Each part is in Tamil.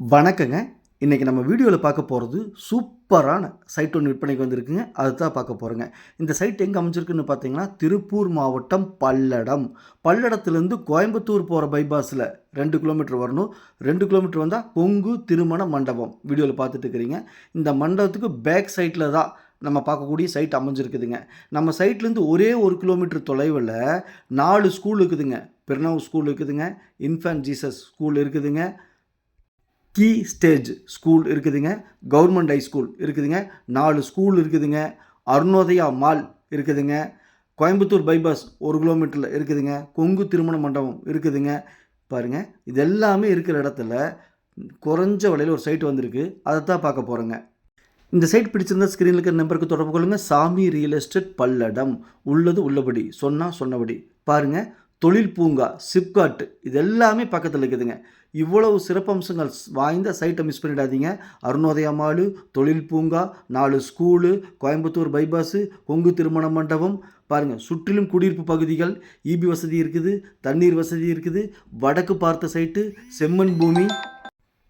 வணக்கங்க. இன்றைக்கி நம்ம வீடியோவில் பார்க்க போகிறது சூப்பரான சைட் ஒன்று விற்பனைக்கு வந்திருக்குங்க. அதுதான் பார்க்க போகிறோங்க இந்த சைட் எங்கே அமைஞ்சிருக்குன்னு பார்த்தீங்கன்னா திருப்பூர் மாவட்டம் பல்லடம். பல்லடத்துலேருந்து கோயம்புத்தூர் போகிற பைபாஸில் ரெண்டு கிலோமீட்டர் வரணும். ரெண்டு கிலோமீட்டர் வந்தால் கொங்கு திருமண மண்டபம் வீடியோவில் பார்த்துட்டு இருக்கிறீங்க. இந்த மண்டபத்துக்கு பேக் சைட்டில் தான் நம்ம பார்க்கக்கூடிய சைட் அமைஞ்சிருக்குதுங்க. நம்ம சைட்லேருந்து ஒரே ஒரு கிலோமீட்டர் தொலைவில் நாலு ஸ்கூல் இருக்குதுங்க. பிரணவ் ஸ்கூல் இருக்குதுங்க. இன்ஃபேன்ட் ஜீசஸ் ஸ்கூல் இருக்குதுங்க. கீ ஸ்டேஜ் ஸ்கூல் இருக்குதுங்க. கவர்மெண்ட் ஹை ஸ்கூல் இருக்குதுங்க. நாலு ஸ்கூல் இருக்குதுங்க. அருணோதயா மால் இருக்குதுங்க. கோயம்புத்தூர் பைபாஸ் ஒரு கிலோமீட்டரில் இருக்குதுங்க. கொங்கு திருமண மண்டபம் இருக்குதுங்க. பாருங்கள் இது எல்லாமே இருக்கிற இடத்துல குறைஞ்ச விலையில் ஒரு சைட் வந்திருக்கு. அதை தான் பார்க்க போகிறோங்க இந்த சைட் பிடிச்சிருந்தா ஸ்க்ரீனில் இருக்கிற நம்பருக்கு தொடர்பு கொள்ளுங்கள் சாமி ரியல் எஸ்டேட் பல்லடம். உள்ளது உள்ளபடி. சொன்னால் சொன்னபடி. பாருங்கள் தொழில் பூங்கா சிப்காட் இது எல்லாமே பக்கத்தில் இருக்குதுங்க. இவ்வளவு சிறப்பம்சங்கள் வாய்ந்த சைட்டை மிஸ் பண்ணிடாதீங்க. அருணோதயா மாலு தொழில் பூங்கா நாலு ஸ்கூலு கோயம்புத்தூர் பைபாஸு கொங்கு திருமண மண்டபம். பாருங்கள் சுற்றிலும் குடியிருப்பு பகுதிகள் இபி வசதி இருக்குது தண்ணீர் வசதி இருக்குது வடக்கு பார்த்த சைட்டு செம்மண் பூமி.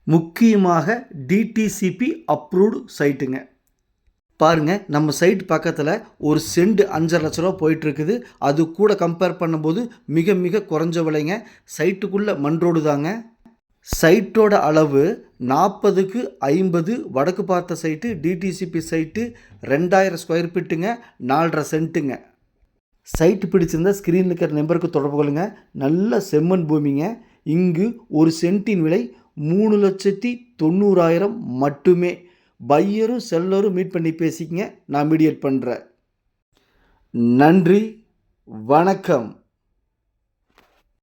முக்கியமாக டிடிசிபி அப்ரூவ்டு சைட்டுங்க பாருங்க நம்ம சைட் பக்கத்தில் ஒரு செண்டு அஞ்சரை லட்ச ரூபா போயிட்டுருக்குது. அது கூட கம்பேர் பண்ணும்போது மிக மிக குறைஞ்ச விலைங்க. சைட்டுக்குள்ளே மண் ரோடு தாங்க. சைட்டோட அளவு நாற்பதுக்கு ஐம்பது வடக்கு பார்த்த சைட்டு டிடிசிபி சைட்டு ரெண்டாயிரம் ஸ்கொயர் ஃபீட்டுங்க நாலரை சென்ட்டுங்க சைட்டு பிடிச்சிருந்தா ஸ்க்ரீனில் இருக்கிற நம்பருக்கு தொடர்பு கொள்ளுங்க. நல்ல செம்மண் பூமிங்க. இங்கு ஒரு சென்ட்டின் விலை மூணு லட்சத்தி தொண்ணூறாயிரம் மட்டுமே. பையரும் செல்லரும் மீட் பண்ணி பேசிக்கங்க. நான் மீடியேட் பண்ணுறேன் நன்றி. வணக்கம்.